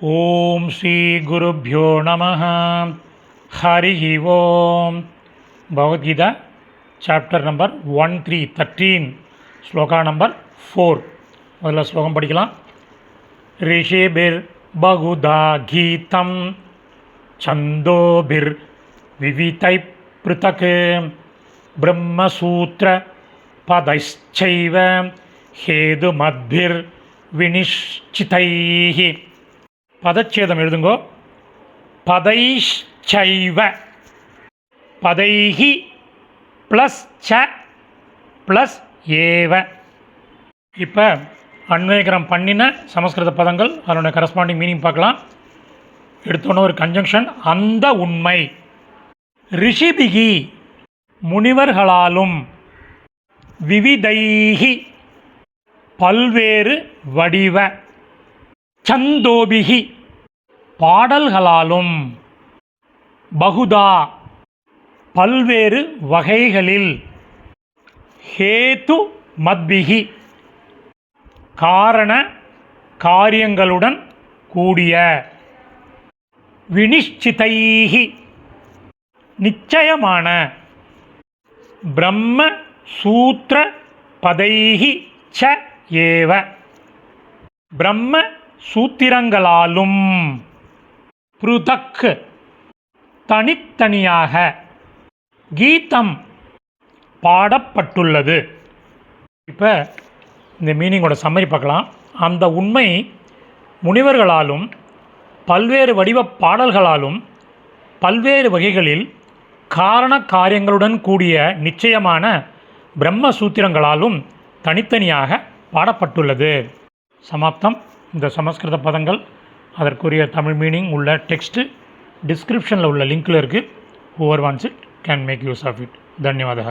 ॐ श्रीगुरुभ्यो नमः हरिः ओम् Bhagavadgita chapter number one three thirteen shloka number four முதல்ல ஸ்லோகம் படிக்கலாம் ரிஷிபிர் பகுதா கீதம் छन्दोभिर् विवितैः पृथक् ब्रह्मसूत्रपदैश्चैव हेतुमद्भिर्विनिश्चितैः பதச்சேதம் எழுதுங்கோ. பதைஷ்சைவ. பதைஹி ப்ளஸ் ச ப்ளஸ் ஏவ. இப்போ அன்வேகரம் பண்ணின சமஸ்கிருத பதங்கள் அதனுடைய கரஸ்பாண்டிங் மீனிங் பார்க்கலாம். எடுத்தோன்னே ஒரு கன்ஜங்ஷன் அந்த உண்மை. ரிஷிபிகி முனிவர்களாலும் விவிதைகி பல்வேறு வடிவ. சந்தோபிகி பாடல்களாலும் பகுதா பல்வேறு வகைகளில் ஹேத்து மத்பிகி காரண காரியங்களுடன் கூடிய வினிஷ்சிதைஹி. நிச்சயமான பிரம்ம சூத்திர பதைஹி ச ஏவ. பிரம்ம சூத்திரங்களாலும் புருதக் தனித்தனியாக கீதம் பாடப்பட்டுள்ளது. இப்போ இந்த மீனிங்கோட சம்மரி பார்க்கலாம். அந்த உண்மை முனிவர்களாலும் பல்வேறு வடிவ பாடல்களாலும் பல்வேறு வகைகளில் காரண காரியங்களுடன் கூடிய நிச்சயமான பிரம்ம சூத்திரங்களாலும் தனித்தனியாக பாடப்பட்டுள்ளது. சமாப்தம். இந்த சமஸ்கிருத பதங்கள் அதற்குரிய தமிழ் மீனிங் உள்ள டெக்ஸ்ட்டு டிஸ்கிரிப்ஷனில் உள்ள லிங்க்கில் இருக்குது over once it can make use of it தன்யவாதः